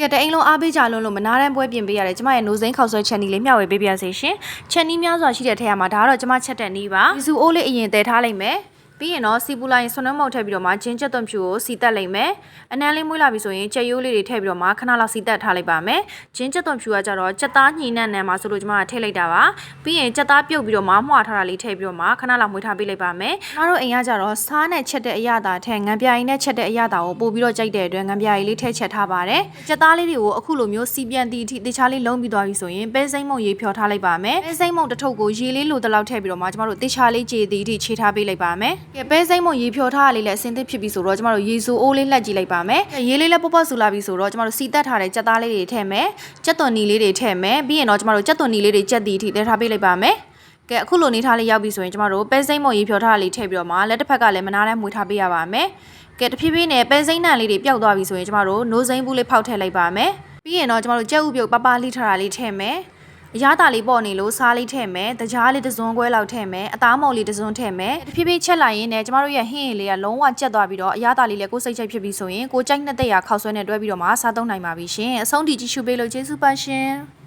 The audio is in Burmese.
ကဲတအိမ်လုံးအားပေးကြလုံးလို့မနာတမ်းပွဲပြင်ပေးရတယ်ကျမရဲ့နိုးစိမ်းခောက်ဆွဲချက်နီလေးမျှဝေပေးပြစေရှင်ချက်နီးများစွာရှိတဲ့ထက်ရမှာဒါကတော့ကျမချက်တဲ့နီးပါဒီစုအိုးလေးအရင်တည်ထားလိုက်မယ် ပြီးရင်တော့စီပူလိုက်ရင်ဆွနှမုတ်ထည့်ပြီးတော့မှဂျင်းချက်သွန်ဖြူကိုစီတက်လိုက်မယ်အနမ်းလေးမွေးလာပြီဆိုရင်ချက်ရိုးလေးတွေထည့်ပြီးတော့မှခဏလောက်စီတက်ထားလိုက်ပါမယ်ဂျင်းချက်သွန်ဖြူကကြတော့ချက်သားညှိနှံ့နံမှာဆိုလို့ကျမကထည့်လိုက်တာပါပြီးရင်ချက်သားပြုတ်ပြီးတော့မှမှုာထားတာလေးထည့်ပြီးတော့မှခဏလောက်မွေးထားပေးလိုက်ပါမယ်ကျမတို့အိမ်ကကြတော့စားနဲ့ချက်တဲ့အရသာထက်ငံပြားရည်နဲ့ချက်တဲ့အရသာကိုပို့ပြီးတော့ကြိုက်တဲ့အတွက်ငံပြားရည်လေးထည့်ချက်ထားပါတယ်ချက်သားလေးတွေကိုအခုလိုမျိုးစီပြန်တီအထိတေချာလေးလုံးပြီးသွားပြီဆိုရင်ပဲစိမ့်မုံရေဖြော်ထားလိုက်ပါမယ်ပဲစိမ့်မုံတစ်ထုပ်ကိုရေလေးလိုတလောက်ထည့်ပြီးတော့မှကျမတို့တေချာလေးကြေတီအထိခြေထားပေးလိုက်ပါမယ်ကဲပဲစိမ့်မုံရေဖြော်ထားတာလေးလည်းအစင်သစ်ဖြစ်ပြီဆိုတော့ကျမတို့ရေစိုးအိုးလေးလှက်ကြည့်လိုက်ပါမယ်ရေလေးလည်းပေါ့ပေါ့ဆူလာပြီဆိုတော့ကျမတို့စီတက်ထားတဲ့ချက်သားလေးတွေထည့်မယ်ချက်သွန်နီလေးတွေထည့်မယ်ပြီးရင်တော့ကျမတို့ချက်သွန်နီလေးတွေချက်တီအထိတဲထားပေးလိုက်ပါမယ်ကဲအခုလိုနေထားလေးရောက်ပြီဆိုရင်ကျမတို့ပဲစိမ့်မုံရေဖြော်ထားတာလေးထည့်ပြီးတော့မှလက်တစ်ဖက်ကလည်းမနာနဲ့မွေထားပေးရပါမယ်။ကဲတဖြည်းဖြည်းနဲ့ပဲစိမ့်နံလေးတွေပျောက်သွားပြီဆိုရင်ကျမတို့နိုးစိမ့်ဘူးလေးဖောက်ထည့်လိုက်ပါမယ်။ပြီးရင်တော့ကျမတို့ကြက်ဥပြုတ်ပပလိထားတာလေးထည့်မယ်။ အရသာလေးပေါ့နေလို့စားလေးထည့်မယ်။တကြားလေးတစ်စွန်းခွဲလောက်ထည့်မယ်။အသားမော်လေးတစ်စွန်းထည့်မယ်။တဖြည်းဖြည်းချက်လိုက်ရင်လည်းကျမတို့ရဲ့ဟင်းရည်လေးကလုံးဝကျက်သွားပြီးတော့အရသာလေးလည်းကိုယ်စိတ်ချိတ်ဖြစ်ပြီဆိုရင်ကိုကြိုက်တဲ့တဲ့ရာခောက်ဆွဲနဲ့တွဲပြီးတော့မှစားသုံးနိုင်ပါပြီရှင်။အဆုံးထိကြည့်ရှုပေးလို့ကျေးဇူးပါရှင်။